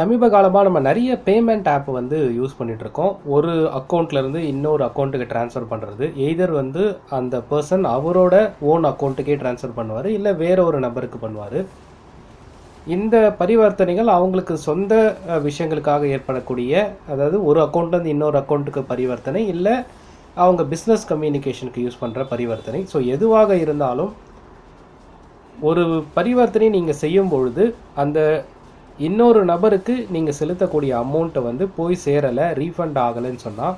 சமீப காலமாக நம்ம நிறைய பேமெண்ட் ஆப் வந்து யூஸ் பண்ணிகிட்ருக்கோம் ஒரு அக்கௌண்ட்லேருந்து இன்னொரு அக்கௌண்ட்டுக்கு ட்ரான்ஸ்ஃபர் பண்ணுறது எய்தர் வந்து அந்த பர்சன் அவரோட ஓன் அக்கௌண்ட்டுக்கே ட்ரான்ஸ்ஃபர் பண்ணுவார் இல்லை வேற ஒரு நபருக்கு பண்ணுவார். இந்த பரிவர்த்தனைகள் அவங்களுக்கு சொந்த விஷயங்களுக்காக ஏற்படக்கூடிய அதாவது ஒரு அக்கௌண்ட்லேருந்து இன்னொரு அக்கௌண்ட்டுக்கு பரிவர்த்தனை இல்லை அவங்க பிஸ்னஸ் கம்யூனிகேஷனுக்கு யூஸ் பண்ணுற பரிவர்த்தனை. ஸோ எதுவாக இருந்தாலும் ஒரு பரிவர்த்தனை நீங்கள் செய்யும் பொழுது அந்த இன்னொரு நபருக்கு நீங்கள் செலுத்தக்கூடிய அமௌண்ட்டை வந்து போய் சேரலை ரீஃபண்ட் ஆகலைன்னு சொன்னால்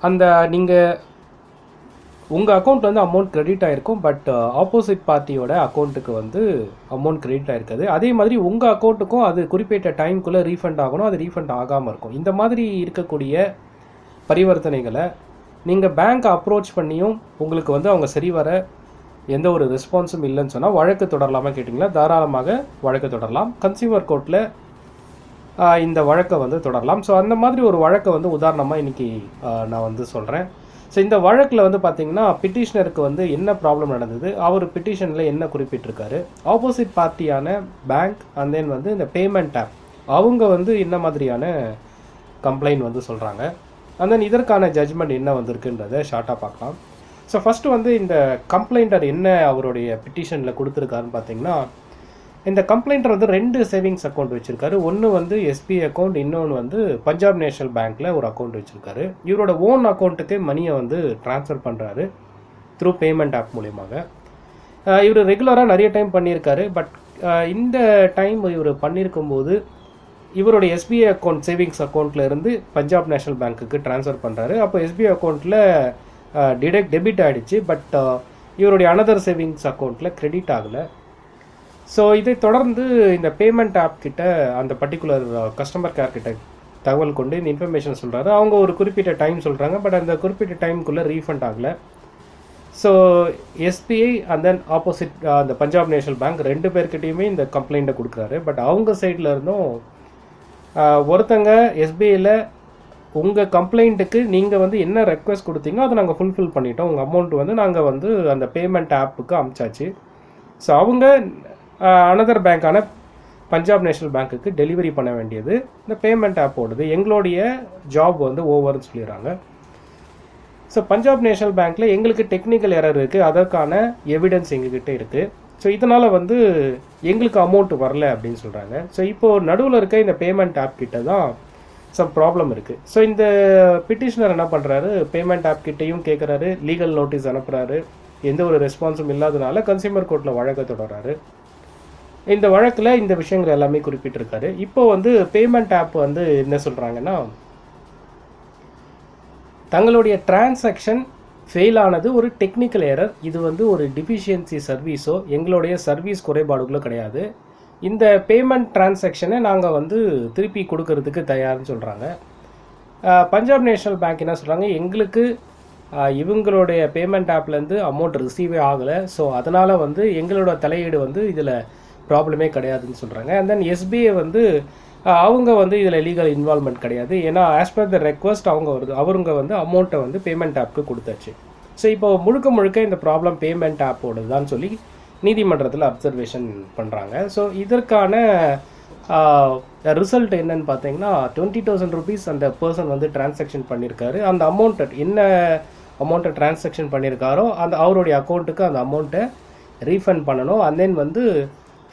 அந்த நீங்கள் உங்கள் அக்கௌண்ட் வந்து அமௌண்ட் கிரெடிட் ஆகிருக்கும் பட் ஆப்போசிட் பார்ட்டியோட அக்கௌண்ட்டுக்கு வந்து அமௌண்ட் கிரெடிட் ஆகிருக்குது அதே மாதிரி உங்கள் அக்கௌண்ட்டுக்கும் அது குறிப்பிட்ட டைம்குள்ளே ரீஃபண்ட் ஆகணும் அது ரீஃபண்ட் ஆகாமல் இருக்கும். இந்த மாதிரி இருக்கக்கூடிய பரிவர்த்தனைகளை நீங்கள் பேங்க் அப்ரோச் பண்ணியும் உங்களுக்கு வந்து அவங்க சரி வர எந்த ஒரு ரெஸ்பான்ஸும் இல்லைன்னு சொன்னால் வழக்கு தொடரலாமா கேட்டிங்களா? தாராளமாக வழக்கு தொடரலாம். கன்சியூமர் கோர்ட்டில் இந்த வழக்கை வந்து தொடரலாம். ஸோ அந்த மாதிரி ஒரு வழக்கை வந்து உதாரணமாக இன்றைக்கி நான் வந்து சொல்கிறேன் ஸோ இந்த வழக்கில் வந்து பார்த்திங்கன்னா பிட்டிஷனருக்கு வந்து என்ன ப்ராப்ளம் நடந்தது? அவர் பிட்டிஷனில் என்ன குறிப்பிட்டிருக்காரு? ஆப்போசிட் பார்ட்டியான பேங்க் அண்ட் தென் வந்து இந்த பேமெண்ட் ஆப் அவங்க வந்து என்ன மாதிரியான கம்ப்ளைண்ட் வந்து சொல்கிறாங்க அண்ட் தென் இதற்கான ஜட்ஜ்மெண்ட் என்ன வந்திருக்குன்றதை ஷார்ட்டாக பார்க்கலாம். ஸோ ஃபஸ்ட்டு வந்து இந்த கம்ப்ளைண்டர் என்ன அவருடைய பிட்டிஷனில் கொடுத்துருக்காருன்னு பார்த்தீங்கன்னா இந்த கம்ப்ளைண்டர் வந்து ரெண்டு சேவிங்ஸ் அக்கௌண்ட் வச்சுருக்காரு. ஒன்று வந்து எஸ்பிஐ அக்கௌண்ட் இன்னொன்று வந்து பஞ்சாப் நேஷனல் பேங்க்கில் ஒரு அக்கௌண்ட் வச்சுருக்காரு. இவரோட ஓன் அக்கௌண்ட்டுக்கே மணியை வந்து ட்ரான்ஸ்ஃபர் பண்ணுறாரு த்ரூ பேமெண்ட் ஆப் மூலியமாக. இவர் ரெகுலராக நிறைய டைம் பண்ணியிருக்காரு. பட் இந்த டைம் இவர் பண்ணியிருக்கும் போது இவருடைய எஸ்பிஐ அக்கௌண்ட் சேவிங்ஸ் அக்கௌண்ட்டில் இருந்து பஞ்சாப் நேஷனல் பேங்க்குக்கு ட்ரான்ஸ்ஃபர் பண்ணுறாரு அப்போ எஸ்பிஐ அக்கௌண்ட்டில் டிடெக்ட் டெபிட் ஆகிடுச்சு பட் இவருடைய அனதர் சேவிங்ஸ் அக்கௌண்ட்டில் கிரெடிட் ஆகலை. ஸோ இதை தொடர்ந்து இந்த பேமெண்ட் ஆப் கிட்ட அந்த பர்டிகுலர் கஸ்டமர் கேர் கிட்ட தகவல் கொண்டு இந்த இன்ஃபர்மேஷன் சொல்கிறாரு அவங்க ஒரு குறிப்பிட்ட டைம் சொல்கிறாங்க பட் அந்த குறிப்பிட்ட டைம்குள்ளே ரீஃபண்ட் ஆகலை. So SBI and then opposite அந்த பஞ்சாப் நேஷனல் பேங்க் ரெண்டு பேர்கிட்டையுமே இந்த கம்ப்ளைண்ட்டை கொடுக்குறாரு. பட் அவங்க சைடில் இருந்தும் ஒருத்தங்க எஸ்பிஐயில் உங்கள் கம்ப்ளைண்ட்டுக்கு நீங்கள் வந்து என்ன ரெக்வஸ்ட் கொடுத்தீங்களோ அதை நாங்கள் ஃபுல்ஃபில் பண்ணிட்டோம். உங்கள் அமௌண்ட் வந்து நாங்கள் வந்து அந்த பேமெண்ட் ஆப்புக்கு அமிச்சாச்சு. ஸோ அவங்க அனதர் பேங்க்கான பஞ்சாப் நேஷனல் பேங்க்குக்கு டெலிவரி பண்ண வேண்டியது. இந்த பேமெண்ட் ஆப்போடது எங்களுடைய ஜாப் வந்து ஓவர்னு சொல்லிடுறாங்க. ஸோ பஞ்சாப் நேஷனல் பேங்க்கில் எங்களுக்கு டெக்னிக்கல் எரர் இருக்குது அதற்கான எவிடன்ஸ் எங்ககிட்ட இருக்குது ஸோ இதனால் வந்து எங்களுக்கு அமௌண்ட் வரல அப்படின்னு சொல்கிறாங்க ஸோ இப்போது நடுவில் இருக்க இந்த பேமெண்ட் ஆப் கிட்ட தான் சம் ப்ராப்ளம் இருக்குது ஸோ இந்த பிட்டிஷனர் என்ன பண்ணுறாரு பேமெண்ட் ஆப் கிட்டேயும் கேட்குறாரு லீகல் நோட்டீஸ் அனுப்புகிறாரு எந்த ஒரு ரெஸ்பான்ஸும் இல்லாதனால கன்சியூமர் கோர்ட்டில் வழக்கை தொடர்றாரு. இந்த வழக்கில் இந்த விஷயங்கள் எல்லாமே குறிப்பிட்டிருக்காரு. இப்போ வந்து பேமெண்ட் ஆப் வந்து என்ன சொல்கிறாங்கன்னா தங்களுடைய டிரான்சாக்ஷன் ஃபெயில் ஆனது ஒரு டெக்னிக்கல் ஏரர் இது வந்து ஒரு டிஃபிஷியன்சி சர்வீஸோ எங்களுடைய சர்வீஸ் குறைபாடுகளோ கிடையாது. இந்த பேமெண்ட் டிரான்சாக்ஷனை நாங்கள் வந்து திருப்பி கொடுக்கறதுக்கு தயார்னு சொல்கிறாங்க பஞ்சாப் நேஷனல் பேங்க் என்ன சொல்கிறாங்க எங்களுக்கு இவங்களுடைய பேமெண்ட் ஆப்லேருந்து அமௌண்ட் ரிசீவே ஆகலை. ஸோ அதனால் வந்து எங்களோட தலையீடு வந்து இதில் ப்ராப்ளமே கிடையாதுன்னு சொல்கிறாங்க அண்ட் தென் எஸ்பிஐ வந்து அவங்க வந்து இதில் லீகல் இன்வால்மெண்ட் கிடையாது. ஏன்னா ஆஸ் பர் த ரெக்வஸ்ட் அவங்க வருது அவருங்க வந்து அமௌண்ட்டை வந்து பேமெண்ட் ஆப்க்கு கொடுத்தாச்சு. ஸோ இப்போ முழுக்க முழுக்க இந்த ப்ராப்ளம் பேமெண்ட் ஆப்போடு தான் சொல்லி நீதிமன்றத்தில் அப்சர்வேஷன் பண்ணுறாங்க ஸோ இதற்கான ரிசல்ட் என்னன்னு பார்த்தீங்கன்னா டுவெண்ட்டி தௌசண்ட் ருபீஸ் அந்த பர்சன் வந்து டிரான்சாக்ஷன் பண்ணியிருக்காரு அந்த அமௌண்ட்டை என்ன அமௌண்ட்டை டிரான்சாக்ஷன் பண்ணியிருக்காரோ அந்த அவருடைய அக்கௌண்ட்டுக்கு அந்த அமௌண்ட்டை ரீஃபண்ட் பண்ணணும். அண்ட் தென் வந்து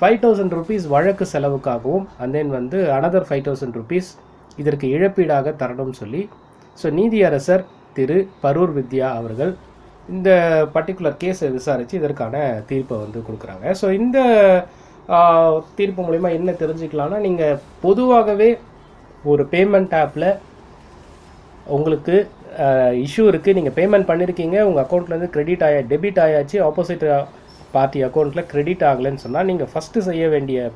ஃபைவ் தௌசண்ட் ருபீஸ் வழக்கு செலவுக்காகவும் அண்ட் தென் வந்து அனதர் ஃபைவ் தௌசண்ட் ருபீஸ் இதற்கு இழப்பீடாக தரணும்னு சொல்லி ஸோ நீதியரசர் திரு பரூர் வித்யா அவர்கள் இந்த பர்டிகுலர் கேஸை விசாரித்து இதற்கான தீர்ப்பை வந்து கொடுக்குறாங்க. ஸோ இந்த தீர்ப்பு மூலிமா என்ன தெரிஞ்சுக்கலாம்னா நீங்கள் பொதுவாகவே ஒரு பேமெண்ட் ஆப்பில் உங்களுக்கு இஷ்யூ இருக்குது நீங்கள் பேமெண்ட் பண்ணியிருக்கீங்க உங்கள் அக்கௌண்ட்லேருந்து கிரெடிட் ஆயா டெபிட் ஆயாச்சு. ஆப்போசிட் பார்ட்டி அக்கௌண்ட்டில் கிரெடிட் ஆகலைன்னு சொன்னால் நீங்கள் ஃபஸ்ட்டு செய்ய வேண்டிய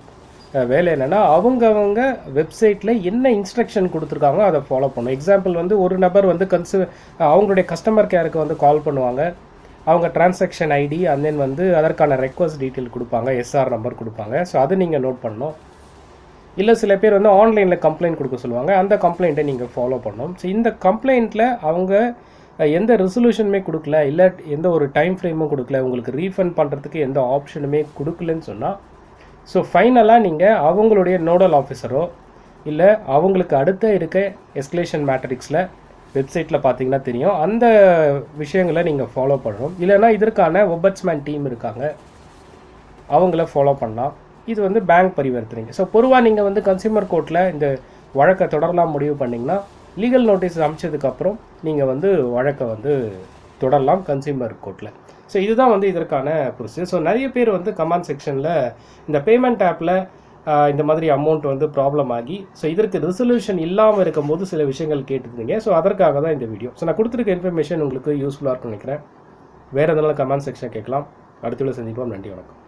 வேலை என்னென்னா அவங்கவங்க வெப்சைட்டில் என்ன இன்ஸ்ட்ரக்ஷன் கொடுத்துருக்காங்களோ அதை ஃபாலோ பண்ணும் எக்ஸாம்பிள் வந்து ஒரு நபர் வந்து கன்சு அவங்களுடைய கஸ்டமர் கேருக்கு வந்து கால் பண்ணுவாங்க. அவங்க டிரான்சாக்ஷன் ஐடி அண்ட் தென் வந்து அதற்கான ரெக்வஸ்ட் டீட்டெயில் கொடுப்பாங்க. எஸ்ஆர் நம்பர் கொடுப்பாங்க. ஸோ அதை நீங்கள் நோட் பண்ணணும். இல்லை சில பேர் வந்து ஆன்லைனில் கம்ப்ளைண்ட் கொடுக்க சொல்லுவாங்க. அந்த கம்ப்ளைண்ட்டை நீங்கள் ஃபாலோ பண்ணணும். ஸோ இந்த கம்ப்ளைண்ட்டில் அவங்க எந்த ரெசல்யூஷனுமே கொடுக்கல இல்லை எந்த ஒரு டைம் ஃப்ரேமும் கொடுக்கல உங்களுக்கு ரீஃபண்ட் பண்ணுறதுக்கு எந்த ஆப்ஷனுமே கொடுக்கலன்னு சொன்னால் ஸோ ஃபைனலாக நீங்கள் அவங்களுடைய நோடல் ஆஃபீஸரோ இல்லை அவங்களுக்கு அடுத்த இருக்க எஸ்கலேஷன் மேட்ரிக்ஸில் வெப்சைட்டில் பார்த்தீங்கன்னா தெரியும். அந்த விஷயங்களை நீங்கள் ஃபாலோ பண்ணணும். இல்லைன்னா இதற்கான ஒபட்ஸ்மேன் டீம் இருக்காங்க. அவங்கள ஃபாலோ பண்ணலாம். இது வந்து பேங்க் பரிவர்த்தனைங்க. ஸோ பொதுவாக நீங்கள் வந்து கன்சியூமர் கோர்ட்டில் இந்த வழக்கை தொடரலாம் முடிவு பண்ணிங்கன்னா லீகல் நோட்டீஸ் அனுப்பிச்சதுக்கப்புறம் நீங்கள் வந்து வழக்கை வந்து தொடரலாம் கன்சியூமர் கோர்ட்டில் ஸோ இதுதான் வந்து இதற்கான ப்ரொசீஜர் ஸோ நிறைய பேர் வந்து கமெண்ட் செக்ஷனில் இந்த பேமெண்ட் ஆப்பில் இந்த மாதிரி அமௌண்ட் வந்து ப்ராப்ளம் ஆகி ஸோ இதற்கு ரெசல்யூஷன் இல்லாமல் இருக்கும்போது சில விஷயங்கள் கேட்டுருந்தீங்க. ஸோ அதற்காக தான் இந்த வீடியோ ஸோ நான் கொடுத்துருக்க இன்ஃபர்மேஷன் உங்களுக்கு யூஸ்ஃபுல்லாக இருக்கும்னு நினைக்கிறேன். வேறு எதனால கமெண்ட் செக்ஷன் கேட்கலாம். அடுத்த வீடியோ சந்திப்போம். நன்றி வணக்கம்.